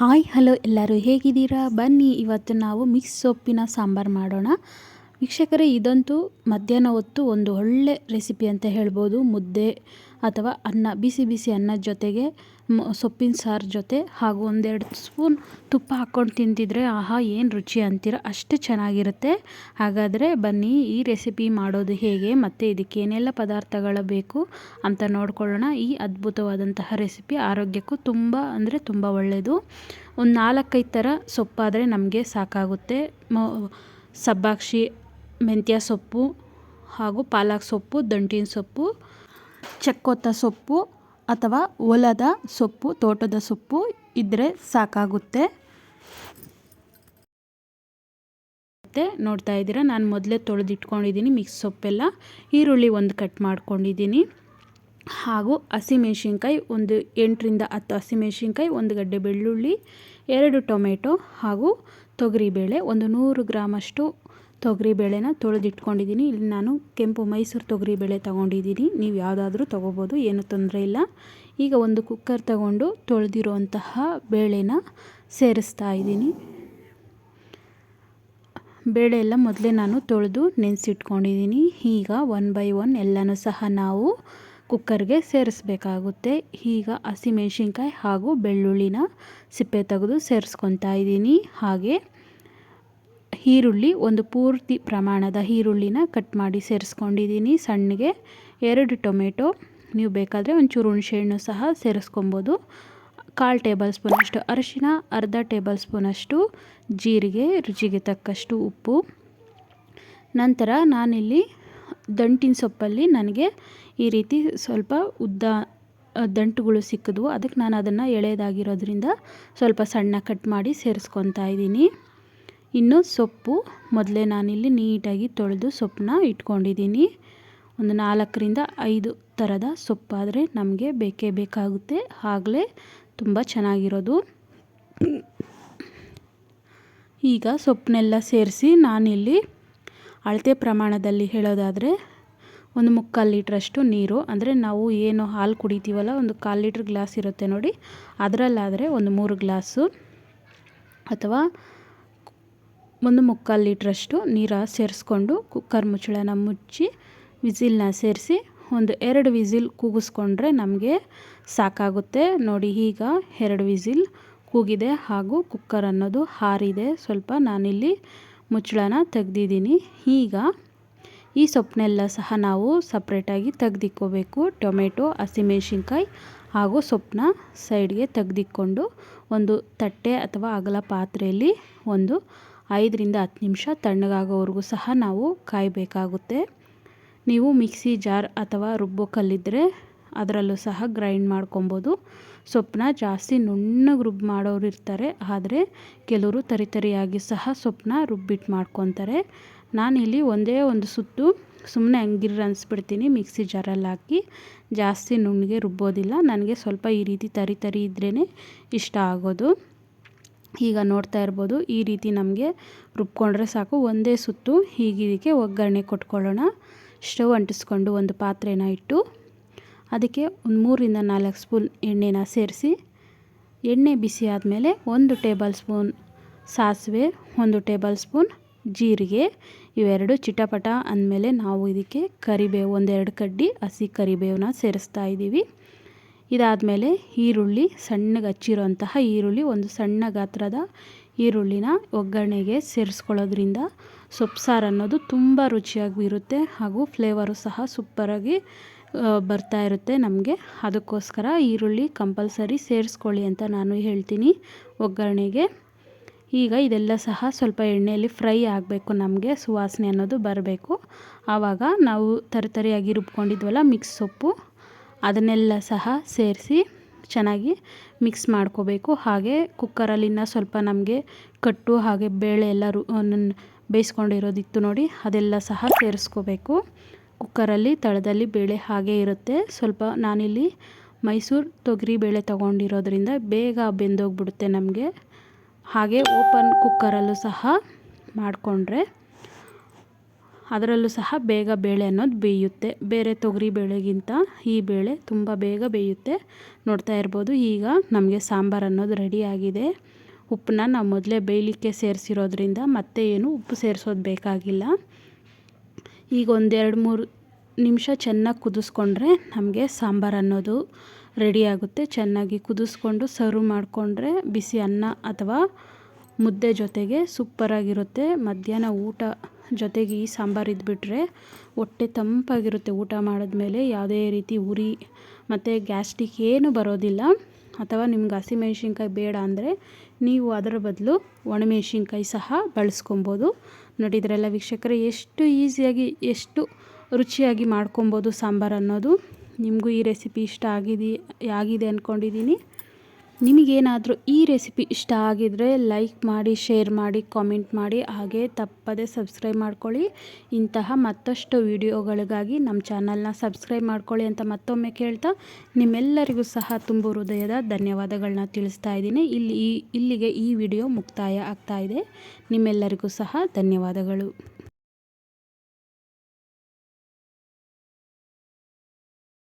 Hi hello ಎಲ್ಲರೂ ಹೇಗಿದ್ದೀರಾ? ಬನ್ನಿ ಇವತ್ತು ನಾವು ಮಿಕ್ಸ್ ಸೊಪ್ಪಿನ ಸಾಂಬಾರು ಮಾಡೋಣ. ವೀಕ್ಷಕರೇ, ಇದಂತೂ ಮಧ್ಯಾಹ್ನ ಹೊತ್ತು ಒಂದು ಒಳ್ಳೆ ರೆಸಿಪಿ ಅಂತ ಹೇಳ್ಬೋದು. ಮುದ್ದೆ ಅಥವಾ ಅನ್ನ, ಬಿಸಿ ಬಿಸಿ ಅನ್ನದ ಜೊತೆಗೆ ಸೊಪ್ಪಿನ ಸಾರು ಜೊತೆ ಹಾಗೂ ಒಂದೆರಡು ಸ್ಪೂನ್ ತುಪ್ಪ ಹಾಕ್ಕೊಂಡು ತಿಂತಿದ್ರೆ ಆಹಾ, ಏನು ರುಚಿ ಅಂತೀರ? ಅಷ್ಟು ಚೆನ್ನಾಗಿರುತ್ತೆ. ಹಾಗಾದರೆ ಬನ್ನಿ, ಈ ರೆಸಿಪಿ ಮಾಡೋದು ಹೇಗೆ, ಮತ್ತು ಇದಕ್ಕೆ ಏನೆಲ್ಲ ಪದಾರ್ಥಗಳು ಬೇಕು ಅಂತ ನೋಡ್ಕೊಳ್ಳೋಣ. ಈ ಅದ್ಭುತವಾದಂತಹ ರೆಸಿಪಿ ಆರೋಗ್ಯಕ್ಕೂ ತುಂಬ, ಅಂದರೆ ತುಂಬ ಒಳ್ಳೆಯದು. ಒಂದು ನಾಲ್ಕೈದು ಥರ ಸೊಪ್ಪಾದರೆ ನಮಗೆ ಸಾಕಾಗುತ್ತೆ. ಸಬ್ಬಾಕ್ಷಿ ಮೆಂತ್ಯ ಸೊಪ್ಪು ಹಾಗೂ ಪಾಲಕ್ ಸೊಪ್ಪು, ದಂಟಿನ ಸೊಪ್ಪು, ಚಕ್ಕೊತ್ತ ಸೊಪ್ಪು ಅಥವಾ ಹೊಲದ ಸೊಪ್ಪು, ತೋಟದ ಸೊಪ್ಪು ಇದ್ದರೆ ಸಾಕಾಗುತ್ತೆ. ಮತ್ತು ನೋಡ್ತಾ ಇದ್ದೀರಾ, ನಾನು ಮೊದಲೇ ತೊಳೆದಿಟ್ಕೊಂಡಿದ್ದೀನಿ ಮಿಕ್ಸ್ ಸೊಪ್ಪೆಲ್ಲ. ಈರುಳ್ಳಿ ಒಂದು ಕಟ್ ಮಾಡ್ಕೊಂಡಿದ್ದೀನಿ. ಹಾಗೂ ಹಸಿಮೆಣ್ಸಿನ್ಕಾಯಿ ಒಂದು ಎಂಟರಿಂದ ಹತ್ತು ಹಸಿಮೆಣ್ಸಿನ್ಕಾಯಿ, ಒಂದು ಗಡ್ಡೆ ಬೆಳ್ಳುಳ್ಳಿ, ಎರಡು ಟೊಮೆಟೊ ಹಾಗೂ ತೊಗರಿಬೇಳೆ, ಒಂದು ನೂರು ಗ್ರಾಮಷ್ಟು ತೊಗರಿಬೇಳೆನ ತೊಳೆದಿಟ್ಕೊಂಡಿದ್ದೀನಿ. ಇಲ್ಲಿ ನಾನು ಕೆಂಪು ಮೈಸೂರು ತೊಗರಿಬೇಳೆ ತೊಗೊಂಡಿದ್ದೀನಿ. ನೀವು ಯಾವುದಾದ್ರೂ ತೊಗೋಬೋದು, ಏನೂ ತೊಂದರೆ ಇಲ್ಲ. ಈಗ ಒಂದು ಕುಕ್ಕರ್ ತಗೊಂಡು ತೊಳೆದಿರುವಂತಹ ಬೇಳೆನ ಸೇರಿಸ್ತಾ ಇದ್ದೀನಿ. ಬೇಳೆ ಎಲ್ಲ ಮೊದಲೇ ನಾನು ತೊಳೆದು ನೆನೆಸಿಟ್ಕೊಂಡಿದ್ದೀನಿ. ಈಗ ಒನ್ ಬೈ ಒನ್ ಎಲ್ಲನೂ ಸಹ ನಾವು ಕುಕ್ಕರ್ಗೆ ಸೇರಿಸ್ಬೇಕಾಗುತ್ತೆ. ಈಗ ಹಸಿಮೆಣ್ಸಿನ್ಕಾಯಿ ಹಾಗೂ ಬೆಳ್ಳುಳ್ಳಿನ ಸಿಪ್ಪೆ ತೆಗೆದು ಸೇರಿಸ್ಕೊತಾ ಇದ್ದೀನಿ. ಹಾಗೆ ಈರುಳ್ಳಿ ಒಂದು ಪೂರ್ತಿ ಪ್ರಮಾಣದ ಈರುಳ್ಳಿನ ಕಟ್ ಮಾಡಿ ಸೇರಿಸ್ಕೊಂಡಿದ್ದೀನಿ ಸಣ್ಣಗೆ. ಎರಡು ಟೊಮೆಟೊ, ನೀವು ಬೇಕಾದರೆ ಒಂಚೂರು ಹುಣಸೆಹಣ್ಣು ಸಹ ಸೇರಿಸ್ಕೊಬೋದು. ಕಾಲು ಟೇಬಲ್ ಸ್ಪೂನಷ್ಟು ಅರಿಶಿನ, ಅರ್ಧ ಟೇಬಲ್ ಸ್ಪೂನಷ್ಟು ಜೀರಿಗೆ, ರುಚಿಗೆ ತಕ್ಕಷ್ಟು ಉಪ್ಪು. ನಂತರ ನಾನಿಲ್ಲಿ ದಂಟಿನ ಸೊಪ್ಪಲ್ಲಿ ನನಗೆ ಈ ರೀತಿ ಸ್ವಲ್ಪ ಉದ್ದ ದಂಟುಗಳು ಸಿಕ್ಕಿದ್ವು. ಅದಕ್ಕೆ ನಾನು ಅದನ್ನು ಎಳೆದಾಗಿರೋದ್ರಿಂದ ಸ್ವಲ್ಪ ಸಣ್ಣ ಕಟ್ ಮಾಡಿ ಸೇರಿಸ್ಕೊತಾ ಇದ್ದೀನಿ. ಇನ್ನು ಸೊಪ್ಪು. ಮೊದಲೇ ನಾನಿಲ್ಲಿ ನೀಟಾಗಿ ತೊಳೆದು ಸೊಪ್ಪನ್ನ ಇಟ್ಕೊಂಡಿದ್ದೀನಿ. ಒಂದು ನಾಲ್ಕರಿಂದ ಐದು ಥರದ ಸೊಪ್ಪಾದರೆ ನಮಗೆ ಬೇಕೇ ಬೇಕಾಗುತ್ತೆ. ಆಗಲೇ ತುಂಬ ಚೆನ್ನಾಗಿರೋದು. ಈಗ ಸೊಪ್ಪನ್ನೆಲ್ಲ ಸೇರಿಸಿ ನಾನಿಲ್ಲಿ ಅಳತೆ ಪ್ರಮಾಣದಲ್ಲಿ ಹೇಳೋದಾದರೆ ಒಂದು ಮುಕ್ಕಾಲು ಲೀಟ್ರಷ್ಟು ನೀರು. ಅಂದರೆ ನಾವು ಏನು ಹಾಲು ಕುಡಿತೀವಲ್ಲ, ಒಂದು ಕಾಲು ಲೀಟ್ರ್ ಗ್ಲಾಸ್ ಇರುತ್ತೆ ನೋಡಿ. ಅದರಲ್ಲಾದರೆ ಒಂದು ಮೂರು ಗ್ಲಾಸು. ಅಥವಾ ಒಂದು ಮುಕ್ಕಾಲು ಲೀಟ್ರಷ್ಟು ನೀರು ಸೇರಿಸ್ಕೊಂಡು ಕುಕ್ಕರ್ ಮುಚ್ಚಳನ ಮುಚ್ಚಿ ವಿಸಿಲ್ನ ಸೇರಿಸಿ ಒಂದು ಎರಡು ವಿಸಿಲ್ ಕೂಗಿಸ್ಕೊಂಡ್ರೆ ನಮಗೆ ಸಾಕಾಗುತ್ತೆ. ನೋಡಿ ಈಗ ಎರಡು ವಿಸಿಲ್ ಕೂಗಿದೆ ಹಾಗೂ ಕುಕ್ಕರ್ ಅನ್ನೋದು ಹಾರಿದೆ. ಸ್ವಲ್ಪ ನಾನಿಲ್ಲಿ ಮುಚ್ಚಳನ ತೆಗ್ದಿದ್ದೀನಿ. ಈಗ ಈ ಸೊಪ್ಪನ್ನೆಲ್ಲ ಸಹ ನಾವು ಸಪ್ರೇಟಾಗಿ ತೆಗ್ದಿಕ್ಕೋಬೇಕು. ಟೊಮೆಟೊ, ಹಸಿಮೆಣ್ಸಿನ್ಕಾಯಿ ಹಾಗೂ ಸೊಪ್ಪನ್ನ ಸೈಡ್ಗೆ ತೆಗೆದಿಕ್ಕೊಂಡು ಒಂದು ತಟ್ಟೆ ಅಥವಾ ಅಗಲ ಪಾತ್ರೆಯಲ್ಲಿ ಒಂದು ಐದರಿಂದ ಹತ್ತು ನಿಮಿಷ ತಣ್ಣಗಾಗೋವರೆಗೂ ಸಹ ನಾವು ಕಾಯಬೇಕಾಗುತ್ತೆ. ನೀವು ಮಿಕ್ಸಿ ಜಾರ್ ಅಥವಾ ರುಬ್ಬೋ ಕಲ್ಲಿದ್ದರೆ ಅದರಲ್ಲೂ ಸಹ ಗ್ರೈಂಡ್ ಮಾಡ್ಕೊಬೋದು. ಸೊಪ್ಪನ್ನ ಜಾಸ್ತಿ ನುಣ್ಣಗೆ ರುಬ್ಬು ಮಾಡೋರು ಇರ್ತಾರೆ, ಆದರೆ ಕೆಲವರು ತರಿ ತರಿಯಾಗಿ ಸಹ ಸೊಪ್ಪನ್ನ ರುಬ್ಬಿಟ್ಟು ಮಾಡ್ಕೊತಾರೆ. ನಾನಿಲ್ಲಿ ಒಂದೇ ಒಂದು ಸುತ್ತು ಸುಮ್ಮನೆ ಹಂಗಿರ್ ಅನಿಸ್ಬಿಡ್ತೀನಿ, ಮಿಕ್ಸಿ ಜಾರಲ್ಲಿ ಹಾಕಿ. ಜಾಸ್ತಿ ನುಣ್ಣಗೆ ರುಬ್ಬೋದಿಲ್ಲ, ನನಗೆ ಸ್ವಲ್ಪ ಈ ರೀತಿ ತರಿ ತರಿ ಇದ್ರೇ ಇಷ್ಟ ಆಗೋದು. ಈಗ ನೋಡ್ತಾ ಇರ್ಬೋದು, ಈ ರೀತಿ ನಮಗೆ ರುಬ್ಕೊಂಡ್ರೆ ಸಾಕು. ಒಂದೇ ಸುತ್ತು ಹೀಗಿದಕ್ಕೆ ಒಗ್ಗರಣೆ ಕೊಟ್ಕೊಳ್ಳೋಣ. ಸ್ಟವ್ ಅಂಟಿಸ್ಕೊಂಡು ಒಂದು ಪಾತ್ರೆನ ಇಟ್ಟು, ಅದಕ್ಕೆ ಒಂದು ಮೂರಿಂದ ನಾಲ್ಕು ಸ್ಪೂನ್ ಎಣ್ಣೆನ ಸೇರಿಸಿ, ಎಣ್ಣೆ ಬಿಸಿ ಆದಮೇಲೆ ಒಂದು ಟೇಬಲ್ ಸ್ಪೂನ್ ಸಾಸಿವೆ, ಒಂದು ಟೇಬಲ್ ಸ್ಪೂನ್ ಜೀರಿಗೆ, ಇವೆರಡು ಚಿಟಪಟ ಅಂದಮೇಲೆ ನಾವು ಇದಕ್ಕೆ ಕರಿಬೇವು, ಒಂದೆರಡು ಕಡ್ಡಿ ಹಸಿ ಕರಿಬೇವನ್ನ ಸೇರಿಸ್ತಾ ಇದ್ದೀವಿ. ಇದಾದಮೇಲೆ ಈರುಳ್ಳಿ, ಸಣ್ಣಗೆ ಹಚ್ಚಿರೋಂತಹ ಈರುಳ್ಳಿ, ಒಂದು ಸಣ್ಣ ಗಾತ್ರದ ಈರುಳ್ಳಿನ ಒಗ್ಗರಣೆಗೆ ಸೇರಿಸ್ಕೊಳ್ಳೋದ್ರಿಂದ ಸೊಪ್ಪು ಸಾರು ಅನ್ನೋದು ತುಂಬ ರುಚಿಯಾಗಿ ಇರುತ್ತೆ ಹಾಗೂ ಫ್ಲೇವರು ಸಹ ಸೂಪರಾಗಿ ಬರ್ತಾ ಇರುತ್ತೆ ನಮಗೆ. ಅದಕ್ಕೋಸ್ಕರ ಈರುಳ್ಳಿ ಕಂಪಲ್ಸರಿ ಸೇರಿಸ್ಕೊಳ್ಳಿ ಅಂತ ನಾನು ಹೇಳ್ತೀನಿ ಒಗ್ಗರಣೆಗೆ. ಈಗ ಇದೆಲ್ಲ ಸಹ ಸ್ವಲ್ಪ ಎಣ್ಣೆಯಲ್ಲಿ ಫ್ರೈ ಆಗಬೇಕು ನಮಗೆ, ಸುವಾಸನೆ ಅನ್ನೋದು ಬರಬೇಕು. ಆವಾಗ ನಾವು ತರತರಿಯಾಗಿ ರುಬ್ಕೊಂಡಿದ್ವಲ್ಲ ಮಿಕ್ಸ್ ಸೊಪ್ಪು ಅದನ್ನೆಲ್ಲ ಸಹ ಸೇರಿಸಿ ಚೆನ್ನಾಗಿ ಮಿಕ್ಸ್ ಮಾಡ್ಕೋಬೇಕು. ಹಾಗೆ ಕುಕ್ಕರಲ್ಲಿ ಇನ್ನೂ ಸ್ವಲ್ಪ ನಮಗೆ ಕಟ್ಟು ಹಾಗೆ ಬೇಳೆ ಎಲ್ಲ ರು ಬೇಯಿಸ್ಕೊಂಡಿರೋದಿತ್ತು ನೋಡಿ, ಅದೆಲ್ಲ ಸಹ ಸೇರಿಸ್ಕೋಬೇಕು. ಕುಕ್ಕರಲ್ಲಿ ತಳದಲ್ಲಿ ಬೇಳೆ ಹಾಗೆ ಇರುತ್ತೆ. ಸ್ವಲ್ಪ ನಾನಿಲ್ಲಿ ಮೈಸೂರು ತೊಗರಿ ಬೇಳೆ ತೊಗೊಂಡಿರೋದ್ರಿಂದ ಬೇಗ ಬೆಂದೋಗ್ಬಿಡುತ್ತೆ ನಮಗೆ. ಹಾಗೆ ಓಪನ್ ಕುಕ್ಕರಲ್ಲೂ ಸಹ ಮಾಡಿಕೊಂಡ್ರೆ ಅದರಲ್ಲೂ ಸಹ ಬೇಗ ಬೇಳೆ ಅನ್ನೋದು ಬೇಯುತ್ತೆ. ಬೇರೆ ತೊಗರಿ ಬೇಳೆಗಿಂತ ಈ ಬೇಳೆ ತುಂಬ ಬೇಗ ಬೇಯುತ್ತೆ. ನೋಡ್ತಾ ಇರ್ಬೋದು, ಈಗ ನಮಗೆ ಸಾಂಬಾರು ಅನ್ನೋದು ರೆಡಿಯಾಗಿದೆ ಉಪ್ಪನ್ನ ನಾವು ಮೊದಲೇ ಬೇಯಲಿಕ್ಕೆ ಸೇರಿಸಿರೋದ್ರಿಂದ ಮತ್ತೆ ಏನು ಉಪ್ಪು ಸೇರಿಸೋದು ಬೇಕಾಗಿಲ್ಲ. ಈಗ ಒಂದೆರಡು ಮೂರು ನಿಮಿಷ ಚೆನ್ನಾಗಿ ಕುದಿಸ್ಕೊಂಡ್ರೆ ನಮಗೆ ಸಾಂಬಾರು ಅನ್ನೋದು ರೆಡಿಯಾಗುತ್ತೆ ಚೆನ್ನಾಗಿ ಕುದಿಸ್ಕೊಂಡು ಸರ್ವ್ ಮಾಡಿಕೊಂಡ್ರೆ ಬಿಸಿ ಅನ್ನ ಅಥವಾ ಮುದ್ದೆ ಜೊತೆಗೆ ಸೂಪರಾಗಿರುತ್ತೆ ಮಧ್ಯಾಹ್ನ ಊಟ ಜೊತೆಗೆ ಈ ಸಾಂಬಾರು ಇದ್ಬಿಟ್ರೆ ಹೊಟ್ಟೆ ತಂಪಾಗಿರುತ್ತೆ ಊಟ ಮಾಡಿದ್ಮೇಲೆ ಯಾವುದೇ ರೀತಿ ಉರಿ ಮತ್ತು ಗ್ಯಾಸ್ಟ್ರಿಕ್ ಏನು ಬರೋದಿಲ್ಲ. ಅಥವಾ ನಿಮ್ಗೆ ಹಸಿಮೆಣ್ಸಿನ್ಕಾಯಿ ಬೇಡ ಅಂದರೆ ನೀವು ಅದರ ಬದಲು ಒಣಮೆಣ್ಸಿನ್ಕಾಯಿ ಸಹ ಬಳಸ್ಕೊಬೋದು. ನೋಡಿದ್ರಲ್ಲ ವೀಕ್ಷಕರೇ, ಎಷ್ಟು ಈಸಿಯಾಗಿ, ಎಷ್ಟು ರುಚಿಯಾಗಿ ಮಾಡ್ಕೊಬೋದು ಸಾಂಬಾರು ಅನ್ನೋದು. ನಿಮಗೂ ಈ ರೆಸಿಪಿ ಇಷ್ಟ ಆಗಿದೆ ಆಗಿದೆ ಅಂದ್ಕೊಂಡಿದ್ದೀನಿ ನಿಮಗೇನಾದರೂ ಈ ರೆಸಿಪಿ ಇಷ್ಟ ಆಗಿದರೆ ಲೈಕ್ ಮಾಡಿ, ಶೇರ್ ಮಾಡಿ, ಕಾಮೆಂಟ್ ಮಾಡಿ, ಹಾಗೆ ತಪ್ಪದೇ ಸಬ್ಸ್ಕ್ರೈಬ್ ಮಾಡ್ಕೊಳ್ಳಿ. ಇಂತಹ ಮತ್ತಷ್ಟು ವಿಡಿಯೋಗಳಿಗಾಗಿ ನಮ್ಮ ಚಾನಲ್ನ ಸಬ್ಸ್ಕ್ರೈಬ್ ಮಾಡ್ಕೊಳ್ಳಿ ಅಂತ ಮತ್ತೊಮ್ಮೆ ಕೇಳ್ತಾ ನಿಮ್ಮೆಲ್ಲರಿಗೂ ಸಹ ತುಂಬ ಹೃದಯದ ಧನ್ಯವಾದಗಳನ್ನ ತಿಳಿಸ್ತಾ ಇದ್ದೀನಿ. ಇಲ್ಲಿ ಇಲ್ಲಿಗೆ ಈ ವಿಡಿಯೋ ಮುಕ್ತಾಯ ಆಗ್ತಾ ಇದೆ. ನಿಮ್ಮೆಲ್ಲರಿಗೂ ಸಹ ಧನ್ಯವಾದಗಳು.